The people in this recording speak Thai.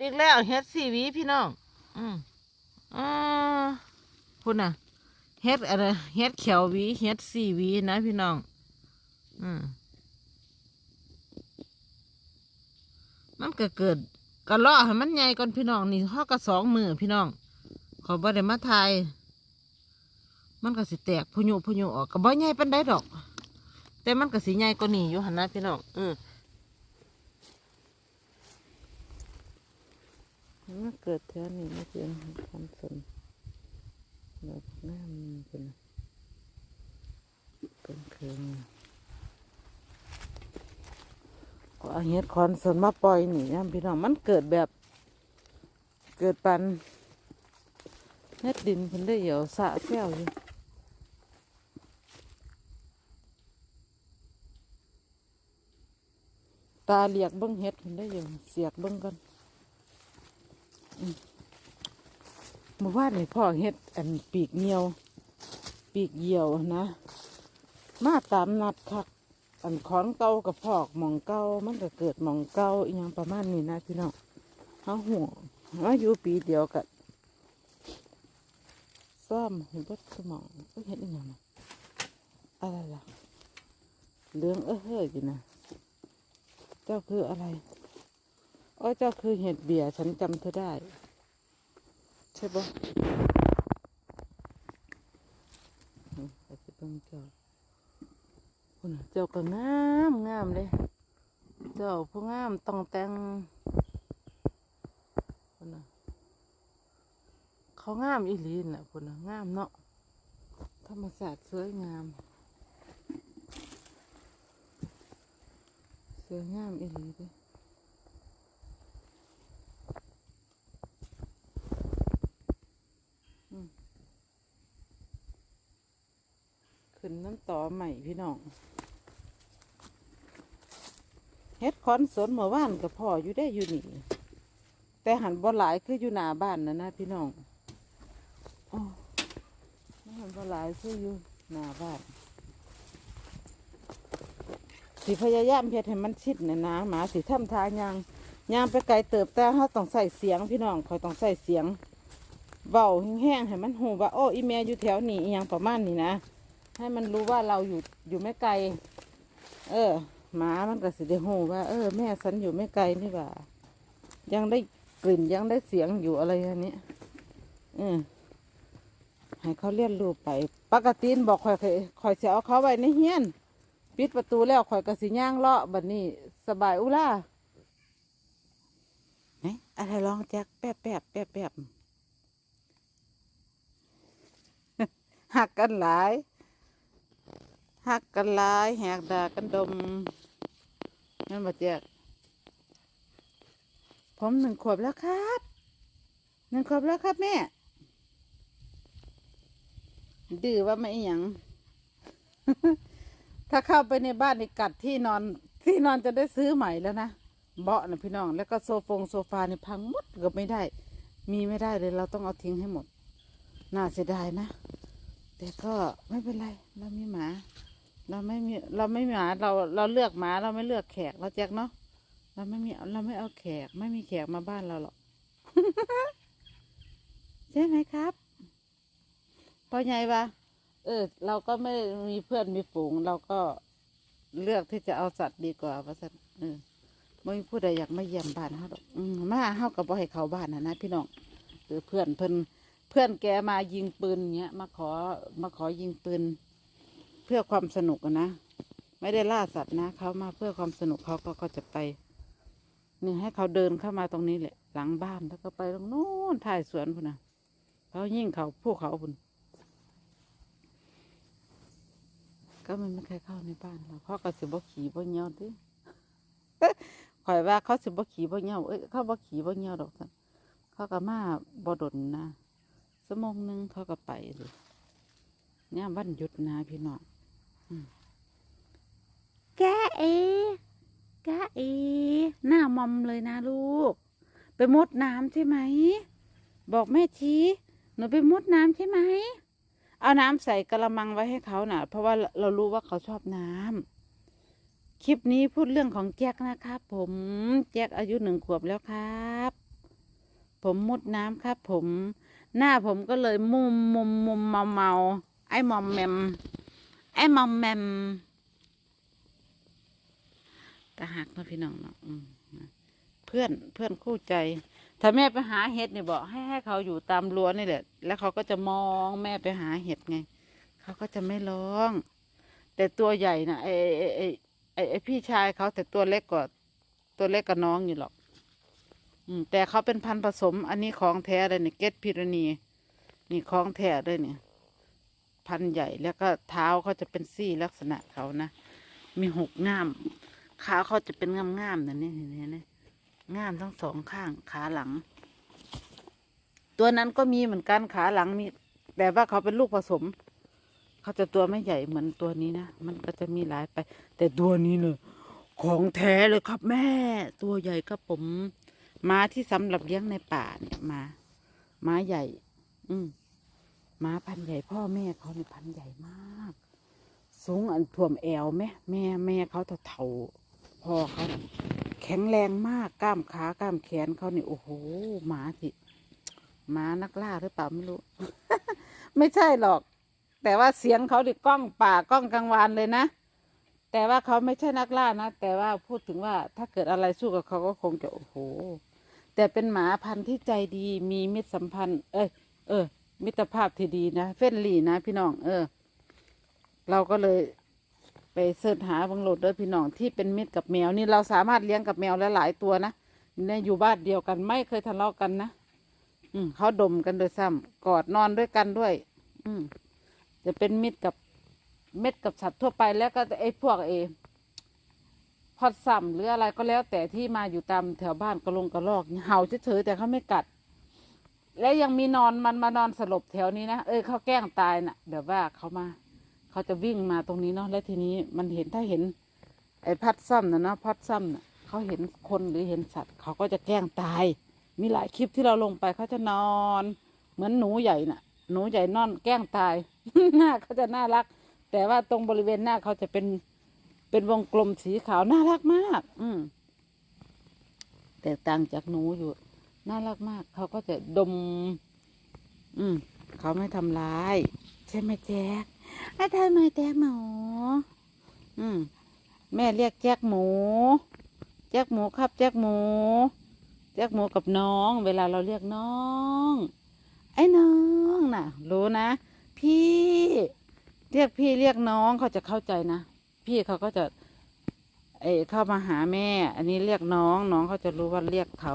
อีกแล้วเฮ็ดสี่วีพี่น้อง อืมอ่าพุ่นน่ะ เฮ็ดอะไร เฮ็ดเขียววี เฮ็ดสี่วีนะพี่น้อง อืมมันก็เกิดก็ล่อให้มันใหญ่ก่อนพี่น้องนี่ห่อก็สองมือพี่น้องขาบ่ได้มาทาย มันก็สิแตกพุยุพุยุออกก็บ่ใหญ่ปานใดดอก แต่มันก็สิใหญ่กว่านี้อยู่หั่นนะพี่น้อง อืม มัน เกิดแถวนี้ไม่เป็นคำสนดอกงามเป็นเป็นเครื่องเอาเห็ดคอนสนมาปล่อยนี่นะพี่น้องมันเกิดแบบเกิดปันเฮ็ดดินเพิ่นได้เหี่ยวสะแก้วอยู่ตาเหลียกเบิ้งเฮ็ดเพิ่นได้อยู่เสียกเบิ้งกัน เมื่อวานนี่พ่อเฮ็ดอันปีกเหี่ยว ปีกเหี่ยวนะ มาตามนัดคักอันขอนเก่ากับพอกหมองเก่ามันก็เกิดหมองเก่าอีหยังประมาณนี้นะพี่น้องเขาหัวมาอยู่ปีเดียวกันซ่อมหัวเบดสมองก็เห็นอีหยังนะอะไรล่ะเรื่องเออเฮ้ยอยู่นะ เจ้าคืออะไร อ๋อเจ้าคือเห็ดเบียฉันจำเธอได้ ใช่ปะอืมไปสิเบิ่งเจ้าคุณน่ะเจ้าก็งามงามเลย เจ้าผู้งามต้องแต่งคุณน่ะเขางามอีหลีน่ะคุณนะงามเนาะธรรมศาสตร์สวยงามสวยงามอีหลีเด้ ขึ้นน้ำต่อใหม่พี่น้องเฮ็ดคอนสนเมื่อวานกับพ่ออยู่ได้อยู่นี่ แต่หันบ่หลายคืออยู่หน้าบ้านนะนะพี่น้องอหันบ่หลายคืออยู่หน้าบ้านสิพยายามเฮ็ดให้มันชิดนะนะหมาสิทำทางยางยางไปไกลเติบแต่เขาต้องใส่เสียงพี่น้องคอยต้องใส่เสียงเบาแห้งๆให้มันหูว่าโอ้อีเมียอยู่แถวนี้อยังประมาณนี้นะ ให้มันรู้ว่าเราอยู่อยู่ไม่ไกล เออ หมามันก็สิได้หูว่า เออ แม่ฉันอยู่ไม่ไกลนี่ว่า ยังได้กลิ่นยังได้เสียงอยู่อะไรอย่างนี้เออให้เขาเรียนรู้ไป ปกตินบอกคอยคอยเสียเอาเขาไว้ในเฮียน ปิดประตูแล้วคอยกระสิย่างเลาะบัดนี้ สบายอุล่าไหนอะไรลองแจ็คแป๊บแป๊บแป๊บแป๊บหักกันหลาย หักกันลายแหกด่ากันดมนั่นบ่เจ๊กผมหนึ่งขวบแล้วครับหนึ่งขวบแล้วครับแม่ดื้อว่าไม่อหยัง ถ้าเข้าไปในบ้านในกัดที่นอนที่นอนจะได้ซื้อใหม่แล้วนะเบาะนะพี่น้อง แล้วก็โซฟงโซฟาเนี่ยพังหมดกือบไม่ได้ มีไม่ได้เลยเราต้องเอาทิ้งให้หมด น่าเสียดายนะ แต่ก็ไม่เป็นไร เรามีหมา เราไม่มีเราไม่มีหมาเราเราเลือกหมาเราไม่เลือกแขกเราแจ็คเนาะเราไม่มีเราไม่เอาแขก ไม่มีแขกมาบ้านเราหรอกใช่ไหมครับพอใหญ่ปะเออ เราก็ไม่มีเพื่อนมีฝูง เราก็เลือกที่จะเอาสัตว์ดีกว่าว่าสัตว์เออไม่มีผู้ใดอยากมาเยี่ยมบ้านเขาดอกมาเขาก็บ่ให้เขาบ้านนะนะพี่น้องหรือเพื่อนเพิ่นเพื่อนแกมายิงปืนเงี้ยมาขอมาขอยิงปืน เพื่อความสนุกนะ ไม่ได้ล่าสัตว์นะเขามาเพื่อความสนุกเขาก็ก็จะไปนี่ให้เขาเดินเข้ามาตรงนี้แหละ หลังบ้านแล้วก็ไปตรงโน้นถ่ายสวนพุ่นนะเขายิ่งเขาพวกเขาพุ่นก็ไมันไม่ใครเข้าในบ้านเราเขาก็สิบขี่บ่เงี้ยวติข่อยว่าเขาสิบขี่บ่เงี้ยวเอ้ยเขาบ่ขี่บ่เงี้ยวดอกซั่นเขาก็มาบ่ดนนะสมงนึงเขาก็ไปเลยเนี่ยวันหยุดนะพี่น้อง แกเอแกเอ หน้ามอมเลยนะลูก ไปมดน้ำใช่ไหม บอกแม่ชี้หนูไปมดน้ำใช่ไหม เอาน้ำใส่กระมังไว้ให้เขาน่ะ เพราะว่าเรารู้ว่าเขาชอบน้ำคลิปนี้พูดเรื่องของแจ็คนะครับผมแจ็คอายุหนึ่งขวบแล้วครับ ผมมุดน้ำครับผม หน้าผมก็เลยมุมมุมมุมเมาเมาไอ้มอมแมม ไอ้มอมแมมตาหักเนาะพี่น้องเนาะเพื่อนเพื่อนคู่ใจ ถ้าแม่ไปหาเห็ดเนี่ยบอกให้ให้เขาอยู่ตามรั้วนี่แหละ แล้วเขาก็จะมองแม่ไปหาเห็ดไง เขาก็จะไม่ร้อง แต่ตัวใหญ่นะไอ้ไอ้ไอ้ไอ้ไอ้พี่ชายเขาแต่ตัวเล็กกว่าตัวเล็กกว่าน้องอยู่หรอก อืมแต่เขาเป็นพันธุ์ผสม อันนี้ของแท้เลยเนี่ยเกตพิรณี นี่ของแท้ด้วยเนี่ย พันธุ์ใหญ่แล้วก็เท้าเขาจะเป็นซี่ลักษณะเขานะ มีหกง่ามขาเขาจะเป็นง่ามง่ามๆนะนี่เห็นไหมง่ามทั้งสองข้างขาหลัง ตัวนั้นก็มีเหมือนกันขาหลังมีแต่ว่าเขาเป็นลูกผสม เขาจะตัวไม่ใหญ่เหมือนตัวนี้นะ มันก็จะมีหลายไป แต่ตัวนี้เนี่ยของแท้เลยครับแม่ ตัวใหญ่ครับผมม้าที่สำหรับเลี้ยงในป่าเนี่ยมาม้าใหญ่ อืม หมาพันใหญ่พ่อแม่เขาในยพันใหญ่มาก สูงอันท่วมแอวไหมแม่แม่เขาเท่าพ่อเขาแข็งแรงมากกล้ามขากล้ามแขนเขาเนี่โอ้โหหมาสิหมานักล่าหรือเปล่าไม่รู้ ไม่ใช่หรอก แต่ว่าเสียงเขาดิกล้องป่ากล้องกลางวานเลยนะแต่ว่าเขาไม่ใช่นักล่านะแต่ว่าพูดถึงว่าถ้าเกิดอะไรสู้กับเขาก็คงจะโอ้โห แต่เป็นหมาพันธุ์ที่ใจดีมีมิตรสัมพันธ์ เอ้ยเออ มิตรภาพที่ดีนะเฟรนลี่นะพี่น้อง เออ เราก็เลยไปเสิร์ชหาบังโหลดด้วยพี่น้องที่เป็นมิตรกับแมวนี่เราสามารถเลี้ยงกับแมวหลายตัวนะเนี่ยอยู่บ้านเดียวกันไม่เคยทะเลาะกันนะอืมเขาดมกันโดยซ้ำกอดนอนด้วยกันด้วย อืมจะเป็นมิตรกับเม็ดกับสัตว์ทั่วไปแล้วก็ไอ้พวกเอพอดซ้ำหรืออะไรก็แล้วแต่ที่มาอยู่ตามแถวบ้านกระลงกระลอกเห่าเฉยๆแต่เขาไม่กัด และยังมีนอนมันมานอนสลบแถวนี้นะเออเขาแกล้งตายน่ะแบบว่าเขามา เขาจะวิ่งมาตรงนี้เนาะแล้วทีนี้มันเห็นถ้าเห็น ไอ้พัดซ้ำนะเนาะพัดซ้ำน่ะเขาเห็นคนหรือเห็นสัตว์ เขาก็จะแกล้งตาย มีหลายคลิปที่เราลงไปเขาจะนอน เหมือนหนูใหญ่น่ะ หนูใหญ่นอนแกล้งตาย หน้าเขาจะน่ารัก แต่ว่าตรงบริเวณหน้าเขาจะเป็นเป็นวงกลมสีขาวน่ารักมาก อืมแตกต่างจากหนูอยู่ น่ารักมาก เขาก็จะดม อืม เขาไม่ทำร้าย ใช่ไหมแจ๊กอะทำไมแจ๊กหมูอืม แม่เรียกแจ๊กหมู แจ๊กหมูครับ แจ๊กหมู แจ๊กหมูกับน้อง เวลาเราเรียกน้อง ไอ้น้องน่ะ รู้นะ พี่ เรียกพี่เรียกน้องเขาจะเข้าใจนะ พี่เขาก็จะเออเข้ามาหาแม่ อันนี้เรียกน้อง น้องเขาจะรู้ว่าเรียกเขา